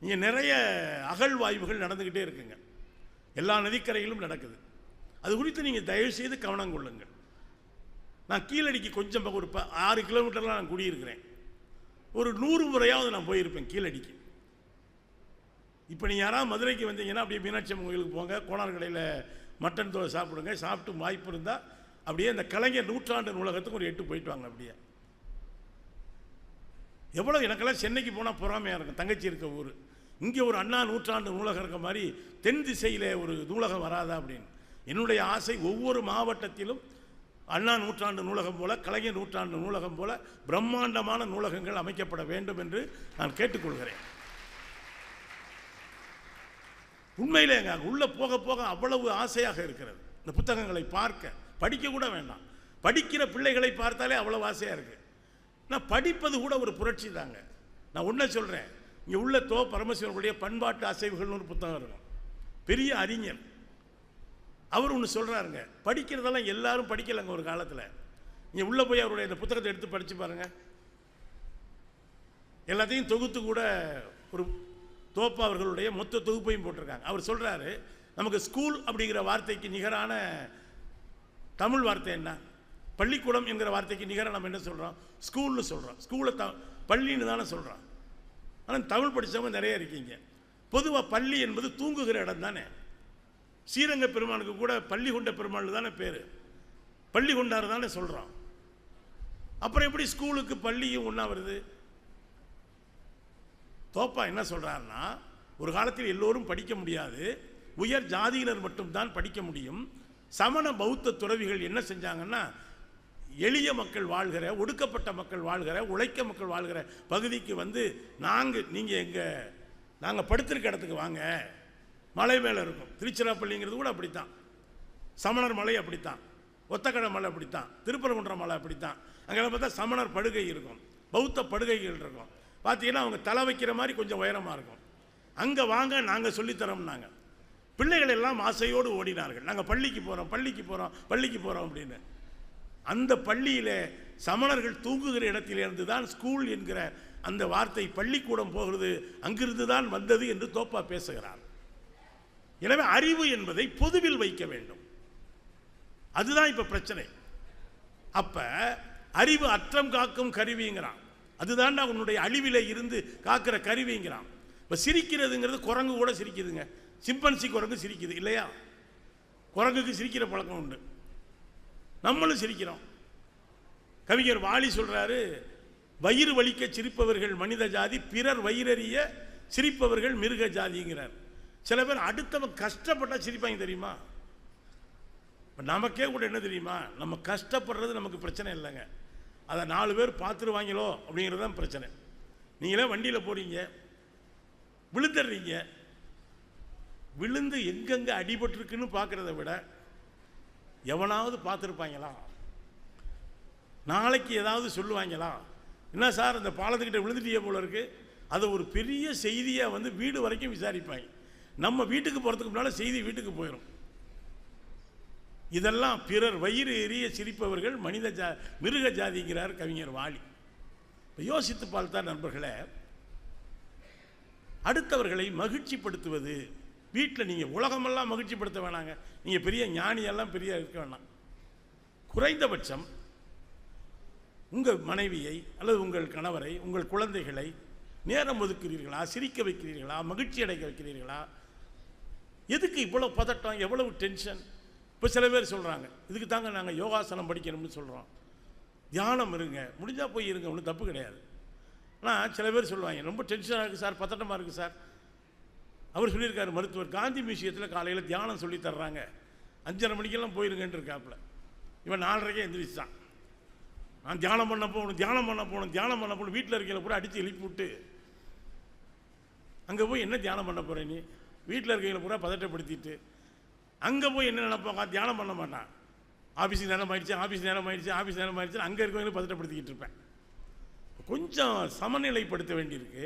இங்கே நிறைய அகழ்வாய்வுகள் நடந்துக்கிட்டே இருக்குங்க. எல்லா நதிக்கரையிலும் நடக்குது. அது குறித்து நீங்கள் தயவு செய்து கவனம் கொள்ளுங்கள். நான் கீழடிக்கு கொஞ்சம் பக்கம் ஒரு ப- ஆறு கிலோமீட்டர்லாம் நான் குடியிருக்கிறேன். ஒரு நூறு முறையாவது நான் போயிருப்பேன் கீழடிக்கு. இப்போ நீங்கள் யாராவது மதுரைக்கு வந்தீங்கன்னா அப்படியே மீனாட்சி அம்மன் கோயிலுக்கு போங்க. கோணார் கடையில் மட்டன் தோசை சாப்பிடுங்க. சாப்பிட்டு வாய்ப்பு இருந்தால் அப்படியே அந்த கலைஞர் நூற்றாண்டு நூலகத்துக்கு ஒரு எட்டு போயிட்டு வாங்க அப்படியே. எவ்வளோ எனக்கெல்லாம் சென்னைக்கு போனால் பொறாமையாக இருக்கும். தங்கச்சி இருக்க ஊர். இங்கே ஒரு அண்ணா நூற்றாண்டு நூலகம் இருக்க மாதிரி தென் திசையில் ஒரு நூலகம் வராதா அப்படின்னு. என்னுடைய ஆசை ஒவ்வொரு மாவட்டத்திலும் அண்ணா நூற்றாண்டு நூலகம் போல கலைஞர் நூற்றாண்டு நூலகம் போல பிரம்மாண்டமான நூலகங்கள் அமைக்கப்பட வேண்டும் என்று நான் கேட்டுக்கொள்கிறேன். உண்மையிலே அங்கே உள்ளே போக போக அவ்வளவு ஆசையாக இருக்கிறது. இந்த புத்தகங்களை பார்க்க படிக்க கூட வேண்டாம். படிக்கிற பிள்ளைகளை பார்த்தாலே அவ்வளவு ஆசையாக இருக்குது நான் படிப்பது கூட ஒரு புரட்சி தாங்க. நான் ஒன்றை சொல்கிறேன் இங்கே உள்ள தோ பரமசிவனுடைய பண்பாட்டு அசைவுகள்னு ஒரு புத்தகம் இருக்கும். பெரிய அறிஞர். அவர் ஒன்று சொல்கிறாருங்க படிக்கிறதெல்லாம் எல்லாரும் படிக்கலைங்க ஒரு காலத்தில். இங்கே உள்ளே போய் அவருடைய இந்த புத்தகத்தை எடுத்து படித்து பாருங்கள் எல்லாத்தையும் தொகுத்து கூட ஒரு தோப்பா அவர்களுடைய மொத்த தொகுப்பையும் போட்டிருக்காங்க. அவர் சொல்கிறாரு நமக்கு ஸ்கூல் அப்படிங்கிற வார்த்தைக்கு நிகரான தமிழ் வார்த்தை என்ன? பள்ளிக்கூடம் என்கிற வார்த்தைக்கு நிகராக நம்ம என்ன சொல்கிறோம் ஸ்கூல்னு சொல்கிறோம் ஸ்கூலை த பள்ளின்னு தானே சொல்கிறோம் ஆனால் தமிழ் படித்தவங்க நிறைய இருக்கீங்க. பொதுவாக பள்ளி என்பது தூங்குகிற இடம் தானே. ஸ்ரீரங்க பெருமானுக்கு கூட பள்ளி கொண்ட பெருமாள் தானே பேர். பள்ளி கொண்டார் தானே சொல்கிறோம் அப்புறம் எப்படி ஸ்கூலுக்கு பள்ளியும் ஒன்றா வருது? தோப்பா என்ன சொல்கிறாருன்னா ஒரு காலத்தில் எல்லோரும் படிக்க முடியாது. உயர் ஜாதியினர் மட்டும்தான் படிக்க முடியும். சமண பௌத்த துறவிகள் என்ன செஞ்சாங்கன்னா எளிய மக்கள் வாழ்கிற ஒடுக்கப்பட்ட மக்கள் வாழ்கிற உழைக்க மக்கள் வாழ்கிற பகுதிக்கு வந்து நாங்கள் நீங்கள் எங்கள் நாங்கள் படுத்திருக்க இடத்துக்கு வாங்க. மலை மேலே இருக்கும். திருச்சிராப்பள்ளிங்கிறது கூட அப்படித்தான். சமணர் மலை அப்படித்தான். ஒத்தக்கடை மலை அப்படித்தான். திருப்பரங்குன்ற மலை அப்படித்தான். அங்கெல்லாம் பார்த்தா சமணர் படுகை இருக்கும். பௌத்த படுகைகள் இருக்கும். பார்த்தீங்கன்னா அவங்க தலை வைக்கிற மாதிரி கொஞ்சம் உயரமாக இருக்கும். அங்கே வாங்க நாங்கள் சொல்லித்தரோம்னாங்க. பிள்ளைகள் எல்லாம் ஆசையோடு ஓடினார்கள். நாங்கள் பள்ளிக்கு போகிறோம் பள்ளிக்கு போகிறோம் பள்ளிக்கு போகிறோம் அப்படின்னு. அந்த பள்ளியில் சமணர்கள் தூங்குகிற இடத்திலிருந்து தான் ஸ்கூல் என்கிற அந்த வார்த்தை பள்ளிக்கூடம் போகிறது அங்கிருந்து தான் வந்தது என்று தோப்பா பேசுகிறார். எனவே அறிவு என்பதை பொதுவில் வைக்க வேண்டும். அதுதான் இப்போ பிரச்சனை. அப்போ அறிவு அற்றம் காக்கும் கருவிங்கிறான். அதுதான் உன்னுடைய அழிவில் இருந்து காக்கிற கருவிங்கிறான். இப்போ சிரிக்கிறதுங்கிறது குரங்கு கூட சிரிக்குதுங்க. சிம்பன்சி குரங்கு சிரிக்குது இல்லையா? குரங்குக்கு சிரிக்கிற பழக்கம் உண்டு. நம்மளும் சிரிக்கிறோம். கவிஞர் வாலி சொல்றாரு வயிறு வலிக்க சிரிப்பவர்கள் மனித ஜாதி பிறர் வயிறறிய சிரிப்பவர்கள் மிருக ஜாதிங்கிறார். சில பேர் அடுத்தவன் கஷ்டப்பட்டா சிரிப்பாங்க தெரியுமா? நமக்கே கூட என்ன தெரியுமா? நம்ம கஷ்டப்படுறது நமக்கு பிரச்சனை இல்லைங்க. அதை நாலு பேர் பார்த்துருவாங்களோ அப்படிங்கிறது தான் பிரச்சனை. நீங்களே வண்டியில் போறீங்க விழுந்துடுறீங்க. விழுந்து எங்கெங்கே அடிபட்டிருக்குன்னு பார்க்குறத விட எவனாவது பார்த்துருப்பாங்களா? நாளைக்கு ஏதாவது சொல்லுவாங்களா? என்ன சார் இந்த பாலத்துக்கிட்ட விழுந்துட்டியே போல இருக்கு. அதை ஒரு பெரிய செய்தியாக வந்து வீடு வரைக்கும் விசாரிப்பாங்க. நம்ம வீட்டுக்கு போகிறதுக்கு முன்னால் செய்தி வீட்டுக்கு போயிடும் இதெல்லாம் பிறர் வயிறு எரிய சிரிப்பவர்கள் மனித ஜா மிருக ஜாதிங்கிறார் கவிஞர் வாலி. இப்போ யோசித்து பார்த்தா நண்பர்களே அடுத்தவர்களை மகிழ்ச்சிப்படுத்துவது வீட்டில் நீங்கள் உலகமெல்லாம் மகிழ்ச்சிப்படுத்த வேணாங்க. நீங்கள் பெரிய ஞானியெல்லாம் பெரிய இருக்க வேணாம். குறைந்தபட்சம் உங்கள் மனைவியை அல்லது உங்கள் கணவரை உங்கள் குழந்தைகளை நேரம் ஒதுக்குறீர்களா சிரிக்க வைக்கிறீர்களா மகிழ்ச்சி அடைக்க வைக்கிறீர்களா? எதுக்கு இவ்வளோ பதட்டம் எவ்வளவு டென்ஷன் இப்போ சில பேர் சொல்கிறாங்க இதுக்கு தாங்க நாங்கள் யோகாசனம் படிக்கணும்னு சொல்கிறோம் தியானம் இருங்க முடிஞ்சால் போய் இருங்க ஒன்றும் தப்பு கிடையாது. ஆனால் சில பேர் சொல்லுவாங்க ரொம்ப டென்ஷனாக இருக்குது சார் பதட்டமாக இருக்குது சார். அவர் சொல்லியிருக்காரு மருத்துவர் காந்தி மியூசியத்தில் காலையில் தியானம் சொல்லி தர்றாங்க. அஞ்சரை மணிக்கெல்லாம் போயிருங்கன்னு இருக்காப்புல. இவன் நாலரைக்கே எந்திரிச்சான். நான் தியானம் பண்ண போகணும் தியானம் பண்ண போகணும் தியானம் பண்ண போகணும். வீட்டில் இருக்கையில பூரா அடித்து எழுப்பி விட்டு. அங்கே போய் என்ன தியானம் பண்ண போகிறேன் நீ? வீட்டில் இருக்கையில் பூரா பதட்டப்படுத்திட்டு. அங்கே போய் என்ன நினைப்பாங்க தியானம் பண்ண மாட்டான். ஆஃபீஸ் நேரம் ஆயிடுச்சு ஆஃபீஸ் நேரம் ஆயிடுச்சு ஆஃபீஸ் நேரம் ஆயிடுச்சு அங்கே இருக்கவங்களும் பதட்டப்படுத்திக்கிட்டு இருப்பேன். கொஞ்சம் சமநிலைப்படுத்த வேண்டியிருக்கு.